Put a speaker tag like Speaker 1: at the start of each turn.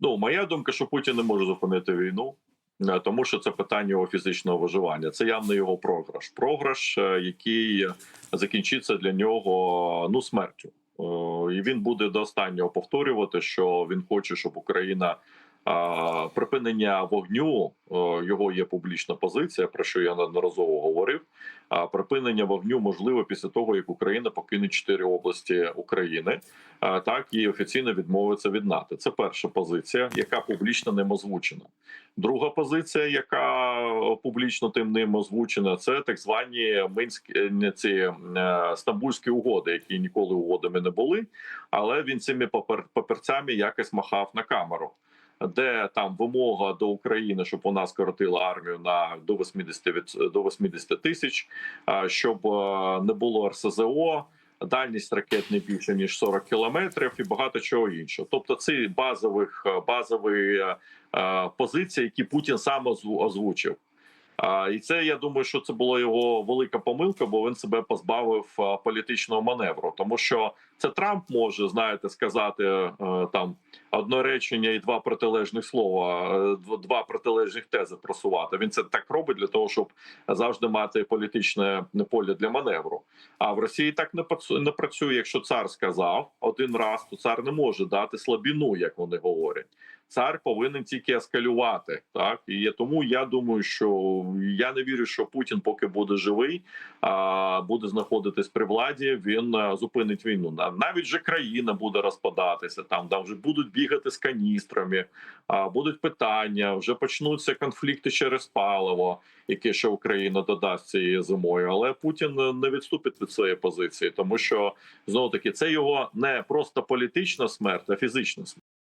Speaker 1: Ну, моя думка, що Путін не може зупинити війну, е, тому що це питання його фізичного виживання. Це явно його програш. Програш, е, який закінчиться для нього ну смертю. Е, І він буде до останнього повторювати, що він хоче, щоб Україна. Припинення вогню його є публічна позиція, про що я неодноразово говорив. Припинення вогню можливо після того, як Україна покине чотири області України, так і офіційно відмовиться від НАТО. Це перша позиція, яка публічно ним озвучена. Друга позиція, яка публічно тим ним озвучена, це так звані минські ці е, стамбульські угоди, які ніколи угодами не були. Але він цими папер, паперцями якось махав на камеру. Де там вимога до України, щоб вона скоротила армію на до 80 від до 80 тисяч, щоб е, не було РСЗО, дальність ракет не більше ніж 40 кілометрів і багато чого іншого. Тобто, це базових е, базові е, е, позиції, які Путін сам озву- озвучив. А, І це я думаю, що це була його велика помилка, бо він себе позбавив політичного маневру, тому що це Трамп може знаєте сказати е, там одне речення і два протилежних слова, е, два протилежних тези просувати. Він це так робить для того, щоб завжди мати політичне поле для маневру. А в Росії так не працює. Якщо цар сказав один раз, то цар не може дати слабіну, як вони говорять. Цар повинен тільки ескалювати. Так і тому я думаю, що я не вірю, що Путін, поки буде живий, а буде знаходитись при владі. Він е, зупинить війну. На- Навіть вже країна буде розпадатися. Там там вже будуть бігати з каністрами, а будуть питання. Вже почнуться конфлікти через паливо, яке ще Україна додасть цією зимою. Але Путін е, не відступить від своєї позиції, тому що знову таки це його не просто політична смерть, а фізична смерть.